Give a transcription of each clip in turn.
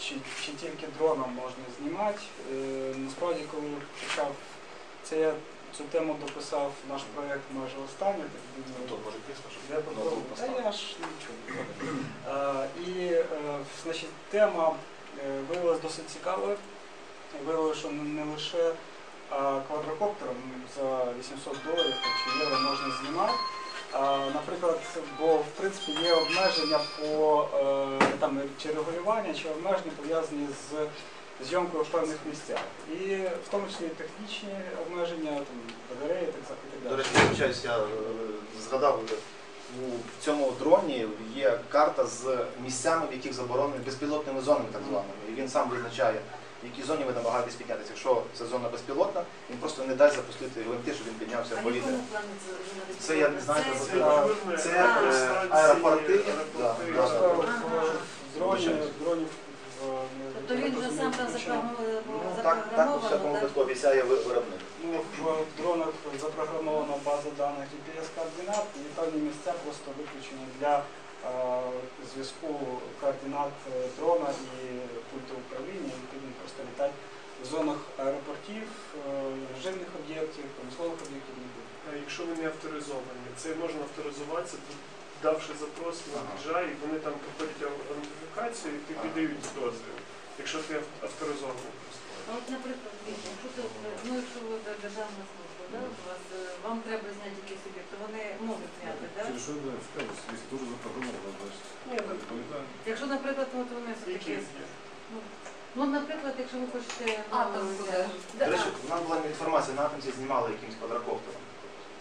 чи, чи тільки дроном можна знімати. Е, насправді, коли почав це я цю тему дописав наш проєкт майже останній, я попробую. Та я ж нічого не. Е, І е, значить, тема е, виявилася досить цікавою. Виявилося, що не не лише квадрокоптером за 800 доларів чи євро можна знімати. Наприклад, бо в принципі є обмеження по е, там чи регулювання, чи обмеження пов'язані з зйомкою в певних місцях. І в тому числі технічні обмеження, там, батареї, так і так До речі, вибачаюсь, я е, згадав, е, у цьому дроні є карта з місцями, в яких заборонені безпілотними зонами, так званими. І він сам визначає, в якій зоні ви намагаєтесь піднятися. Якщо це зона безпілотна, він просто не дасть запустити ЛМТ, щоб він піднявся в повітря. це? Це я не знаю, Це- це- Це, це, е, аеропорти, да, да, да. Тобто він вже сам там запрограмований, Ну, так, так, у всякому випадку обіцяє ви- виробник. Ну, в дронах запрограмована база даних GPS-координат і певні місця просто виключені для зв'язку координат е, дрона і пульту управління. Відповідно, просто літати в зонах аеропортів, е, режимних об'єктів, промислових об'єктів не буде. А якщо вони авторизовані, це можна авторизуватися, давши запрос на. DJI, і вони там проходять аутентифікацію і ти Ага. дозвіл, якщо ти ав- авторизований А. От, наприклад, якщо ти, ну, якщо ви державна служба, да, у вас, е, вам треба зняти якийсь об'єкт, то вони можуть зняти, да? Через що да, цікавість, якщо дуже запрограмовано, значить. Так. Якщо, наприклад, от вони все-таки... є? ну, наприклад, якщо ви хочете... ну, Атом. Да, До речі, в нас була інформація, на атомці знімали якимсь квадрокоптером.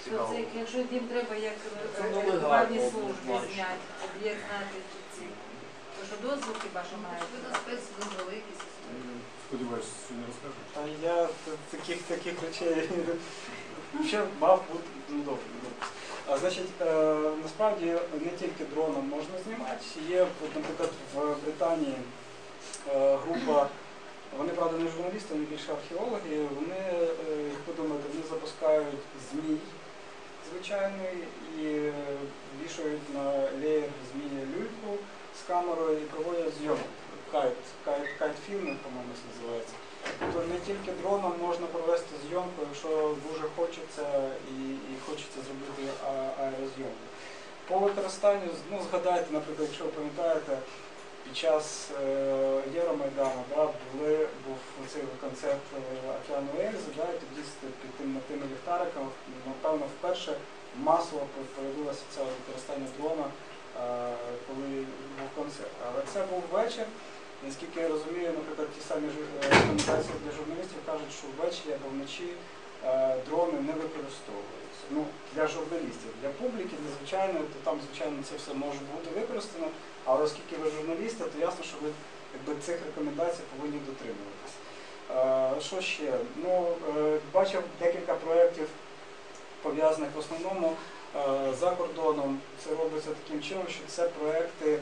Цікаво. це, якщо їм треба як е, гарний служби зняти, об'єкт знати ці. То що дозвіл хіба що маєте? Ви на спецдозволи якісь. Та я таких таких речей мав бути ну добре. А значить, е, насправді не тільки дроном можна знімати. Є, наприклад, в Британії е, група, вони правда не журналісти, вони більше археологи. Вони, е, як ви думаєте, вони запускають змій звичайний і вішають на леєр змії люльку з камерою і проводять зйомок. Кайт, кайт, кайт-фільми, по-моєму, називається. Тобто не тільки дроном можна провести зйомку, якщо дуже хочеться і, і хочеться зробити а- аерозйомку. По використанню, ну згадайте, наприклад, якщо ви пам'ятаєте, під час е, Євромайдану да, були, був цей концерт е, Океану Ельзи, да, і тоді під тим, тими ліхтариками, напевно, вперше масово появилося це використання дрона, е, коли був концерт. Але це був вечір. Наскільки я розумію, наприклад, ті самі е, рекомендації для журналістів кажуть, що ввечері або вночі е, дрони не використовуються. Ну, для журналістів, для публіки, для звичайної, то там, звичайно, це все може бути використано, але оскільки ви журналісти, то ясно, що ви якби, цих рекомендацій повинні дотримуватися. Е, що ще? Ну, бачив декілька проєктів, пов'язаних в основному за кордоном. Це робиться таким чином, що це проекти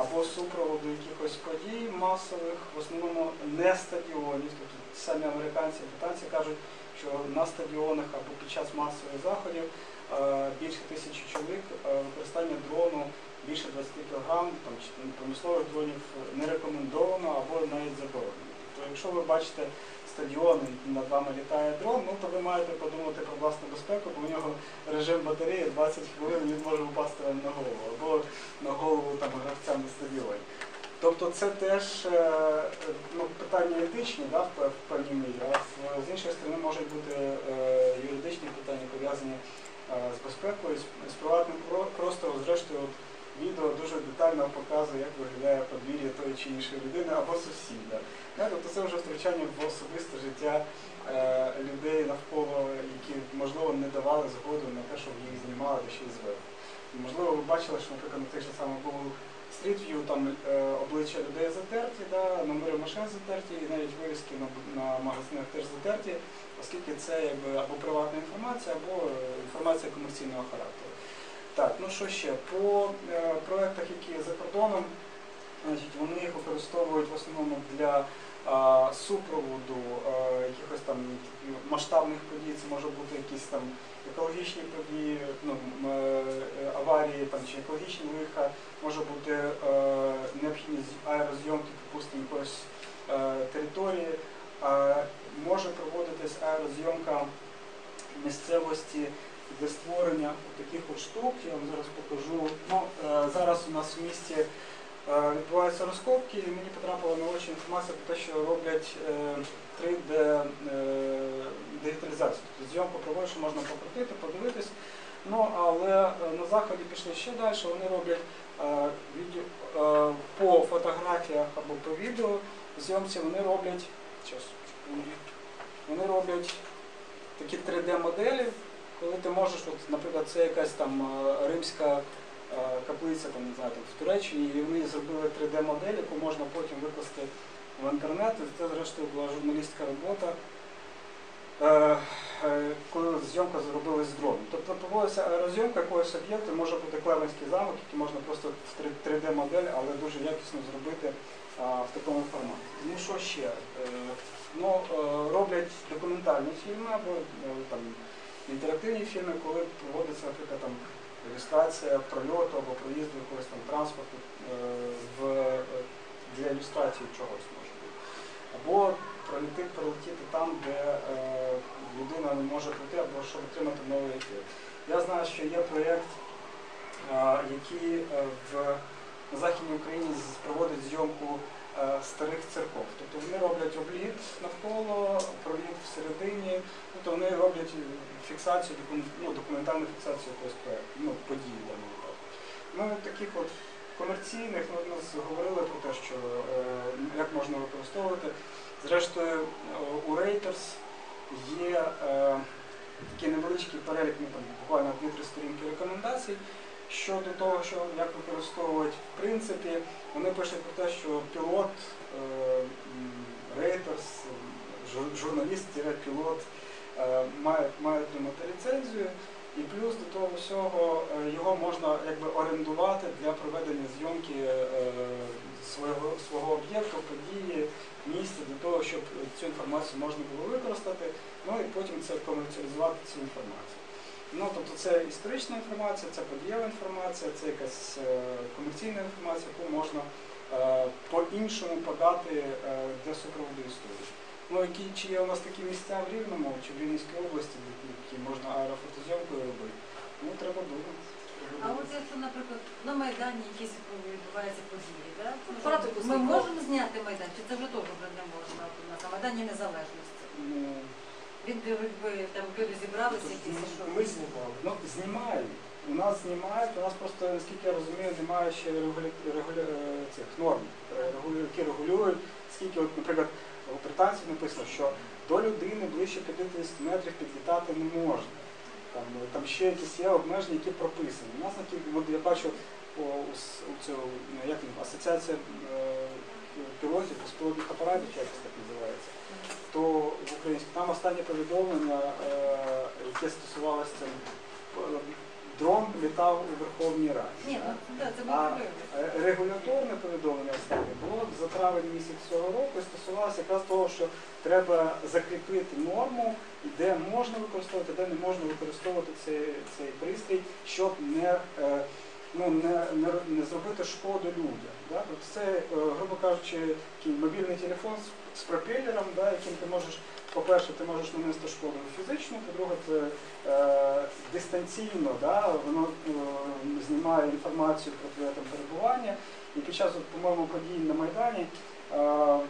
або супроводу якихось подій масових, в основному не стадіонів. Тобто самі американці британці кажуть, що на стадіонах або під час масових заходів е, більше тисячі чоловік е, використання дрону більше 20 кг там, промислових дронів не рекомендовано або навіть заборонено. Тобто, якщо ви бачите стадіон і над вами літає дрон, ну то ви маєте подумати про власну безпеку, бо у нього режим батареї 20 хвилин він може упасти вам на голову або на голову там гравця на стадіоні. Тобто це теж е, ну, питання етичні да, в певній мірі, а з іншої сторони можуть бути е, юридичні питання пов'язані е, з безпекою, з, приватним про- простором. Зрештою, відео дуже детально показує, як виглядає подвір'я тої чи іншої людини або сусіда. Тобто це вже втручання в особисте життя е, людей навколо, які, можливо, не давали згоду на те, щоб їх знімали й зверху. Можливо, ви бачили, що, наприклад, на тих же самих Google Street View там е, обличчя людей затерті, да, номери машин затерті, і навіть вивіски на, на магазинах теж затерті, оскільки це або приватна інформація, або е, інформація комерційного характеру. Так, ну що ще? По е, проектах, які за кордоном, значить, вони їх використовують в основному для а, супроводу а, якихось там масштабних подій, це може бути якісь там екологічні події, ну, е, аварії там, чи екологічні лиха, може бути е, необхідність аерозйомки, припустимо, якоїсь е, території. Е, може проводитись аерозйомка місцевості для створення таких от штук. Я вам зараз покажу. Ну, е, зараз у нас в місті е, відбуваються розкопки, і мені потрапила на очі інформація про те, що роблять е, 3D е, дигіталізацію. Тобто зйомку що можна покрутити, подивитись. Ну, але на заході пішли ще далі, вони роблять відео, по фотографіях або по відео зйомці, вони роблять, вони роблять такі 3D-моделі, коли ти можеш, от, наприклад, це якась там е, римська е, каплиця там, не знаю, там, в Туреччині, і вони зробили 3D-модель, яку можна потім викласти в інтернет. І це, зрештою, була журналістська робота, е, коли зйомка зробилась з дроном. Тобто проводиться аерозйомка якогось об'єкту, може бути Клевенський замок, який можна просто в 3D-модель, але дуже якісно зробити в такому форматі. Ну що ще? Ну, роблять документальні фільми або там, інтерактивні фільми, коли проводиться, наприклад, там, ілюстрація прольоту або проїзду якогось там транспорту е, в, для ілюстрації чогось може бути. Або пролетити, пролетіти там, де е, людина не може пройти, або щоб отримати новий ефір. Я знаю, що є проєкт, е, який в на Західній Україні проводить зйомку е, старих церков. Тобто вони роблять обліт навколо, проліт всередині, тобто вони роблять фіксацію, ну, документальну фіксацію якогось проєкту, ну, події даному випадку. Ну, таких от комерційних, ну, з- говорили про те, що е, як можна використовувати. Зрештою, у Reuters є е, такий невеличкий перелік, ну, там, буквально 2-3 сторінки рекомендацій щодо того, що як використовувати в принципі. Вони пишуть про те, що пілот, е, рейтерс, жур- журналіст-пілот е, має, має отримати ліцензію, і плюс до того всього е, його можна якби орендувати для проведення зйомки е, свого, свого об'єкту, події, місця, для того, щоб цю інформацію можна було використати, ну і потім це комерціалізувати цю інформацію. Ну, тобто це історична інформація, це подієва інформація, це якась комерційна інформація, яку можна по-іншому подати для супроводу історії. Ну, які, чи є у нас такі місця в Рівному чи в Рівненській області, де які можна аерофотозйомкою робити? Ну, треба думати. А от якщо, наприклад, на Майдані якісь відбуваються події, да? Ну, ми можемо зняти Майдан, чи це вже теж вже не можна на Майдані Незалежності? Ну, Він якби там люди зібралися якісь, що? Ми знімали. Ну, знімають. У нас знімають, у нас просто, наскільки я розумію, немає ще регуля... регуля... е, цих норм, е, які регулюють, скільки, от, наприклад, у британців написано, що до людини ближче 50 метрів підлітати не можна. Там, е, там ще якісь є обмеження, які прописані. У нас от я бачу о, у, цю, ну, як він, асоціація е, пілотів, безпілотних апаратів, якось так називається то в українській там останнє повідомлення, е, яке стосувалося цим, е, дрон літав у Верховній Раді. Ні, ну це А е, регуляторне повідомлення останнє було за травень місяць цього року і стосувалося якраз того, що треба закріпити норму, де можна використовувати, де не можна використовувати цей, цей пристрій, щоб не, е, ну, не, не, не зробити шкоду людям. Да? Це, е, грубо кажучи, мобільний телефон з, з пропелером, да, яким ти можеш, по-перше, ти можеш нанести шкоду фізичну, по-друге, це е, дистанційно, да, воно е, знімає інформацію про твоє там перебування. І під час, по-моєму, подій на Майдані е,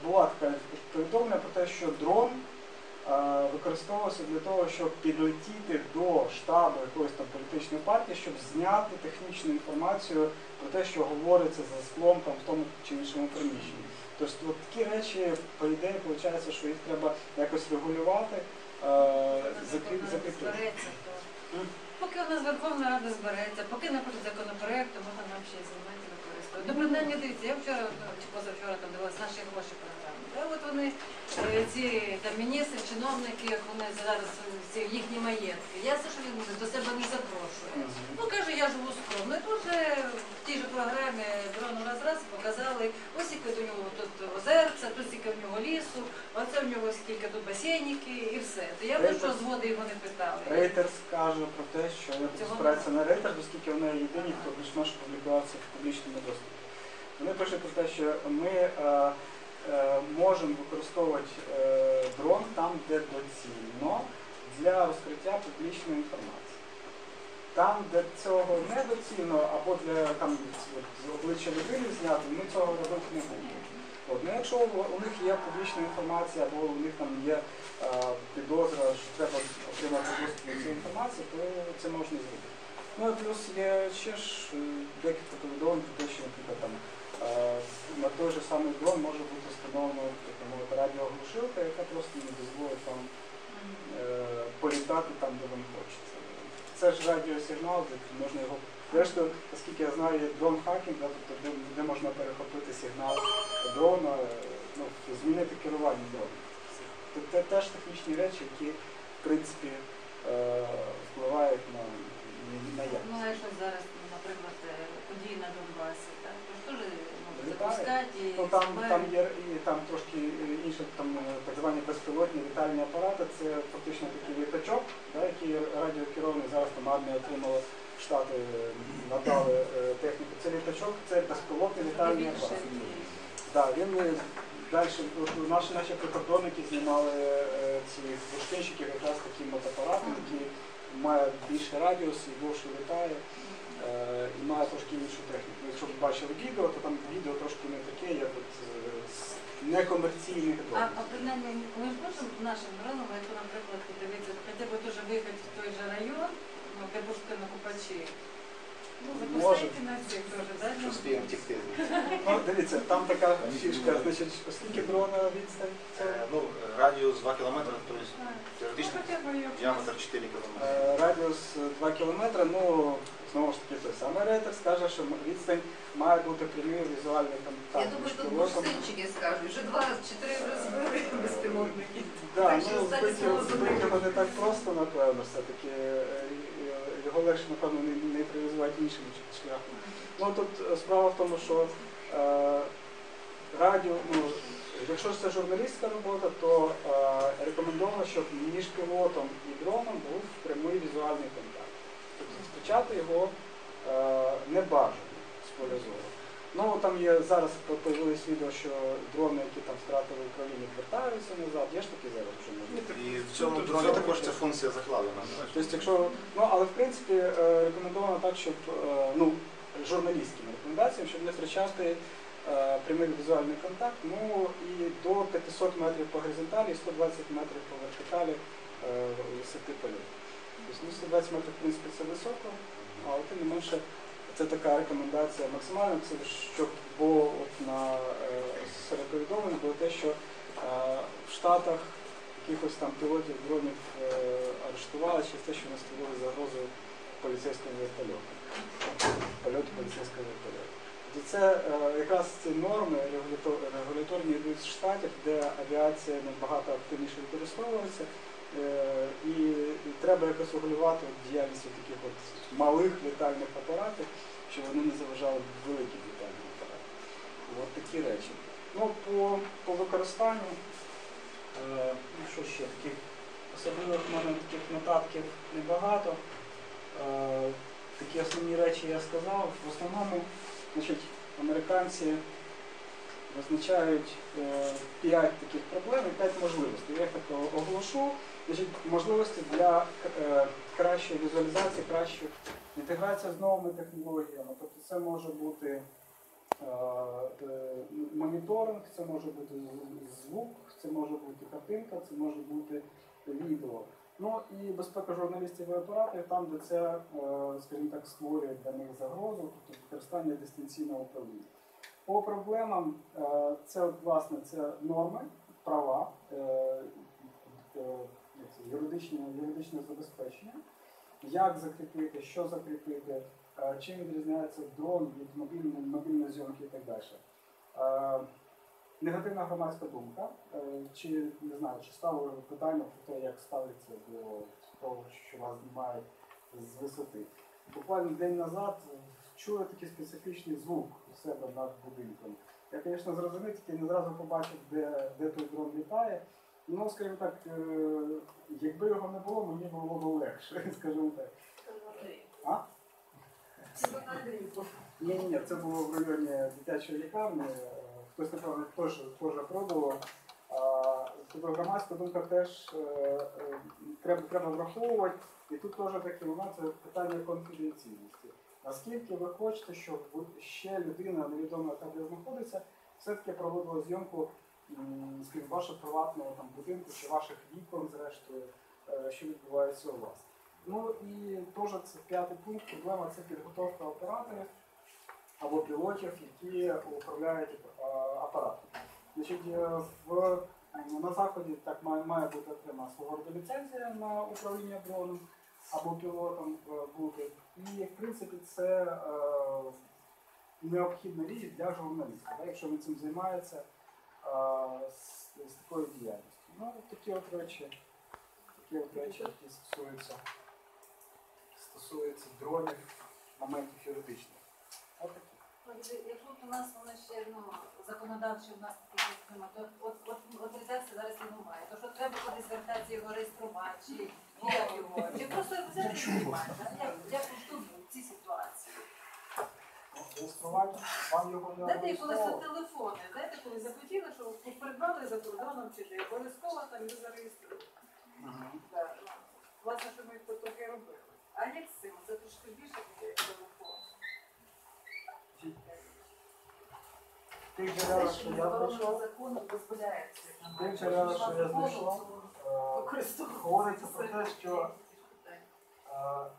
була така повідомлення про те, що дрон використовувався для того, щоб підлетіти до штабу якоїсь там політичної партії, щоб зняти технічну інформацію про те, що говориться за склом там, в тому чи іншому приміщенні. Тобто от такі речі, по ідеї, виходить, що їх треба якось регулювати, е, закріпити. поки у нас Верховна Рада збереться, поки напишуть законопроект, то можна нам ще й знімати і використовувати. Ну, принаймні, дивіться, я вчора ну, чи позавчора там дивилась наші гроші програми. От вони, е, ці там міністри, чиновники, як вони зараз е, ці їхні маєтки. Я все, що він до себе не запрошує. Ну каже, я живу скромно. І тут же в тій же програмі дрону раз раз показали, ось яке у нього тут озерця, тут скільки в нього лісу, оце в нього скільки тут басейники і все. То я вже що згоди його не питала. Рейтерс каже про те, що я буду на Рейтерс, оскільки вони єдині, хто більш-менш публікувався в публічному доступі. Вони пишуть про те, що ми е, е, можемо використовувати е, дрон там, де доцільно для розкриття публічної інформації. Там, де цього недоцільно, або для там, з обличчя людини зняти, ми цього робити не будемо. Ну, якщо у- них є публічна інформація, або у них там є е, підозра, що треба отримати доступ до цієї інформації, то це можна зробити. Ну і плюс є ще ж е, декілька повідомлень про те, що, наприклад, там, е, на той же самий дрон може бути встановлена так радіоглушилка, яка просто не дозволить вам е, політати там, де вам хочеться. Це ж радіосигнал, можна його. Зрештою, оскільки я знаю, є дрон хакінг, да, тобто де, де можна перехопити сигнал дрона, е, ну, змінити керування. Тобто це теж технічні речі, які в принципі е, впливають на, на якість. Ну, якщо зараз, наприклад, е, події на Донбасі, так, то ж теж Ну, там, там є там трошки інше, там е, так звані безпілотні літальні апарати, це фактично такий літачок, да, який радіокерований, зараз там армія отримала, штати е, надали е, техніку. Це літачок, це безпілотний літальний апарат. Да, він далі, наші наші прикордонники знімали ці бурштинщиків якраз таким апаратом, який має більший радіус і довше літає. І має трошки іншу техніку. Якщо ви бачили відео, то там відео трошки не таке, як от е, з некомерційних А, а принаймні, ми ж можемо нашим дроном, якщо, наприклад, подивитися, хоча б дуже виїхати в той же район, ну, де пушка на Ну, да? Що спіємо втікти. Ну, дивіться, там така фішка, значить, оскільки дрона відстань, Е, Ну, радіус 2 км, тобто Ну, теоретично діаметр 4 км. е, радіус 2 км, ну, знову ж таки, той самий рейтер скаже, що відстань має бути прямий візуальний контакт. Я думаю, між тут пілотом. скажуть, вже два чи три рази безпілотники. Да, Так що ну, останнє слово його так просто, напевно, все-таки. е, Його легше, напевно, не- нейтралізувати іншим шляхом. Ну тут е, справа в тому, що е, радіо, ну, якщо це журналістська робота, то е, рекомендовано, щоб між пілотом і дроном був прямий візуальний контакт. Тобто зустрічати його е, не бажано з зору. Ну там є зараз появилось відео, що дрони, які там втратили управління, вертаються назад. Є ж такі зараз вже можливості. І в цьому дроні також ця функція закладена. Тобто, якщо ну але в принципі е, рекомендовано так, щоб е, ну журналістськими рекомендаціями, щоб не втрачати е, прямий візуальний контакт. Ну і до 500 метрів по горизонталі, і 120 метрів по вертикалі висоти польоту. Тобто ну, 120 метрів, в принципі, це високо, але тим не менше. Це така рекомендація максимальна, щоб було от на е, серед було те, що е, в Штатах якихось там пілотів дронів е, арештували через те, що вони створили загрозу поліцейському вертольоту. Польоту поліцейського вертольоту. Тобто це якраз ці норми регуляторні йдуть з штатів, де авіація набагато активніше використовується. Е, І, треба якось регулювати діяльність таких от малих літальних апаратів, щоб вони не заважали великим літальним апаратам. От такі речі. Ну, по, по використанню, е, ну що ще, таких особливих в мене таких нотатків небагато. Е, такі основні речі я сказав. В основному, значить, американці визначають е, п'ять таких проблем і п'ять можливостей. Я їх оголошу. Можливості для е, кращої візуалізації, кращої інтеграції з новими технологіями. Тобто це може бути е, е, моніторинг, це може бути звук, це може бути картинка, це може бути відео. Ну і безпека журналістів і операторів там, де це, скажімо так, створює для них загрозу, тобто використання дистанційного управління. По проблемам це власне це норми, права, юридичне, юридичне забезпечення, як закріпити, що закріпити, е, чим відрізняється дрон від мобільної, мобільної зйомки і так далі. Е, Негативна громадська думка. Е, Чи не знаю, чи ставили питання про те, як ставиться до того, що вас знімають з висоти. Буквально день назад чую такий специфічний звук у себе над будинком. Я, звісно, зрозумів, тільки не зразу побачив, де, де той дрон літає. Ну, скажімо так, е, якби його не було, мені було б легше, скажімо так. А? Ні, ні, ні, це було в районі дитячої лікарні хтось напевно теж пробував. Тобто громадська думка теж е, е, треба, треба враховувати. І тут теж такий момент це питання конфіденційності. Наскільки ви хочете, щоб ще людина невідомо яка де знаходиться, все-таки проводила зйомку скажімо, вашого приватного там, будинку чи ваших вікон, зрештою, е, що відбувається у вас. Ну і теж це п'ятий пункт. Проблема це підготовка операторів або пілотів, які управляють е, апаратом. Значить, е, в, на заході так має, має бути отримана свого ліцензія на управління дроном або пілотом бути. І в принципі це необхідна річ для журналіста, якщо він цим займається з, з такою діяльністю. Ну, такі от речі, такі от речі, які стосуються, стосуються дронів, моментів юридичних. От такі. От, Якщо у нас воно ще ну, законодавчий у нас такий система, то от, от, от ліцензії зараз і немає. То що треба кудись звертатися його реєструвати, чи як його, чи просто взяти і знімати. да? Як, як тут в цій ситуації? Реєструвати вам його не Знаєте, колись от телефони, знаєте, коли захотіли, що придбали за кордоном чи де, обов'язково там. Да, ну, Власне, що ми таке робили. А як з цим? Це трошки більше таке, як телефон. Тих джерел, що я знайшов, закону дозволяється. тих джерел, що я знайшов, е, говориться про те, що е,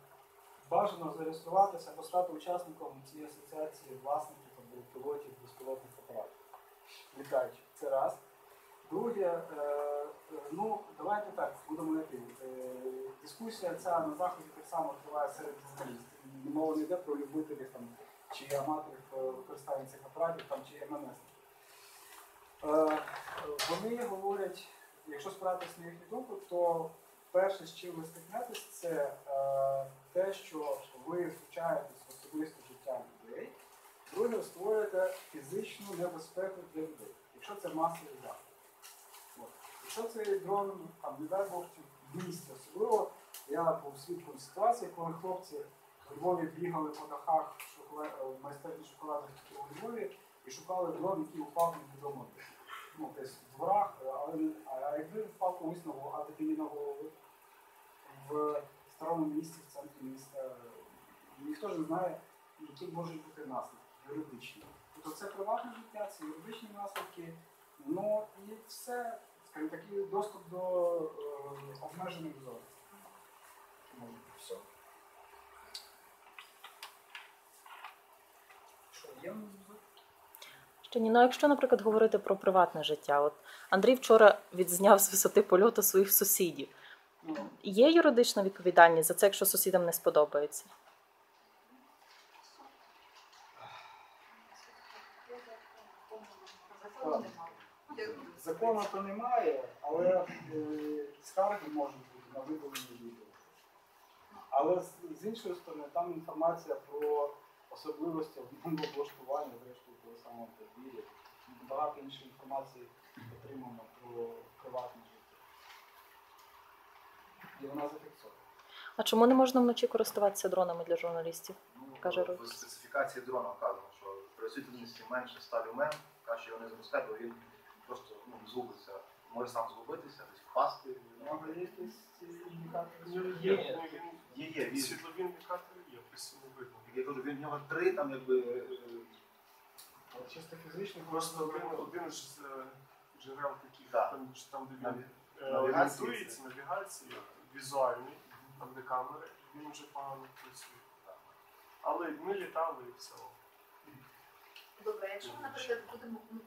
бажано зареєструватися або стати учасником цієї асоціації власників пілотів безпілотних апаратів. Літаючих. Це раз. Друге, е, ну давайте так, будемо тим. Е, Дискусія ця на заході так само триває серед журналістів. Мова не йде про любителів там, чи аматорів е, використання цих апаратів там, чи МНС. Вони говорять, якщо спиратися на їхню думку, то перше, з чим ви стикнетесь, це те, що ви втручаєтесь людей. Друге, ви створюєте фізичну небезпеку для людей, якщо це масовий захід. Якщо цей дрон, там, не дай Бог, чи в місті особливо, я був свідком ситуації, коли хлопці у Львові бігали по дахах шоколад... е, в майстерні шоколадних у Львові і шукали дрон, який упав невідомо. Ну, десь в дворах, але а якби впав комусь на голову, а тобі на голову в старому місті, в центрі міста, ніхто ж не знає, які можуть бути наслідки юридичні. Тобто це приватне життя, це юридичні наслідки, ну і все, скажімо, такий доступ до е, обмежених зон. Може все. Що, є? Ще ні, ну якщо, наприклад, говорити про приватне життя, от Андрій вчора відзняв з висоти польоту своїх сусідів. Ну, Є юридична відповідальність за це, якщо сусідам не сподобається? Закону немає. Закону то немає, але е, скарги можуть бути на видалення відео. Але з, з іншої сторони, там інформація про особливості облаштування, зрештою, того самого подвір'я. Багато іншої інформації отримано про приватне життя. І вона зафіксована. А чому не можна вночі користуватися дронами для журналістів? Ну, Каже в специфікації дрона вказано, що при освітленості менше 100 люмен, краще його не запускати, бо він просто ну, згубиться. Може сам згубитися, десь впасти. Є якісь індикатори? Ну, Є, ну, Є, є, він, світлові індикатори є, постійно видно. як я кажу, він в нього три там якби. е, От Чисто фізично Просто один, один з е, джерел таких, Да. там, ж- там, де Наві- він е, навігації орієнтується, навігації, візуальні, там де камери, він вже погано працює. Але ми літали і все. Добре, якщо ми, наприклад, будемо ну,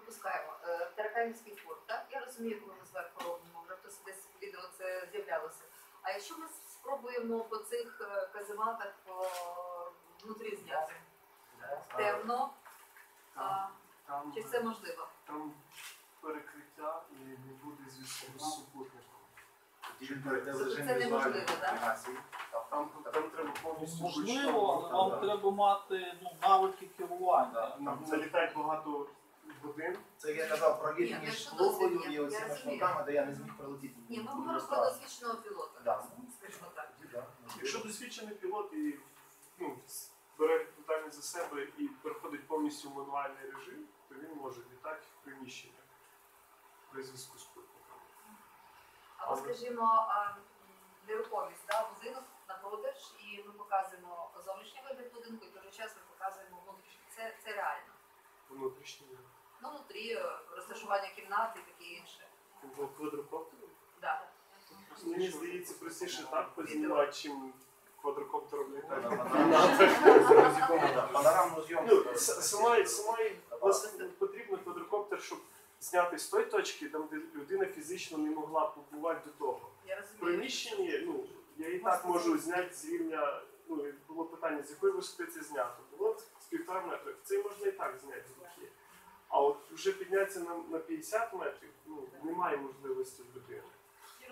допускаємо е, Тараканівський форт, так? Я розумію, коли ми зверху робимо, вже хтось десь відео це з'являлося. А якщо ми спробуємо по цих е, казематах по внутрі зняти? Темно, а, Там, чи це можливо? там перекриття і не буде зв'язку з супутником. Це неможливо, навігації. Там, там треба повністю Можливо, але вам треба мати ну, навики керування. Там залітає багато годин. Це я казав про Ні, літні ну, якщо шкловою досвід є, і я розумію. де я не зміг прилетіти. Ні, ми говоримо про досвідченого пілота. Да. Скажімо так. Да. Якщо досвідчений пілот і ну, бере питання за себе і переходить повністю в мануальний режим, то він може літати в приміщеннях при зв'язку з спутниками. Або, скажімо, а, м, нерухомість, да, будинок на продаж, і ми показуємо зовнішній вигляд будинку, і дуже часто показуємо внутрішній. Це, це реально. Внутрішні Ну, внутрі е, розташування кімнати і таке інше. квадрокоптером. Да. Мені здається, простіше так познімати, чим квадрокоптером літати. Панорамну Ну, зйомку. сама, власне потрібен квадрокоптер, щоб зняти з тої точки, там де людина фізично не могла побувати до того. Я В приміщенні, ну, я і так можу зняти з рівня, ну, було питання, з якої висоти це знято. Було з півтора метра. Це можна і так зняти з руки. А от вже піднятися на, на 50 метрів, ну, немає можливості в людини.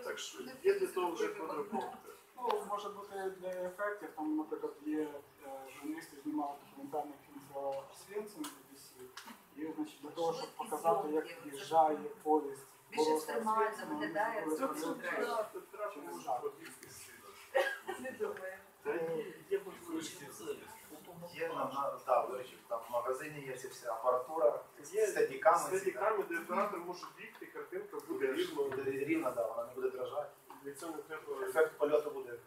Так що є для того вже квадрокоптер. Ну, може бути для ефектів, там, наприклад, є е, журналісти знімали документальний фільм про Освенцим BBC, і значить, для того, щоб показати, як в'їжджає поїзд. Більш Бо екстремально виглядає, це може жах. Не думаю. Та ні, є можливість. Є на, на, да, там в магазині є ця вся апаратура, Є стадіками. ці, де оператор може бігти, картинка буде рівно. Буде рівна, да, вона не буде дрожати. Для цього не треба Ефект польоту буде.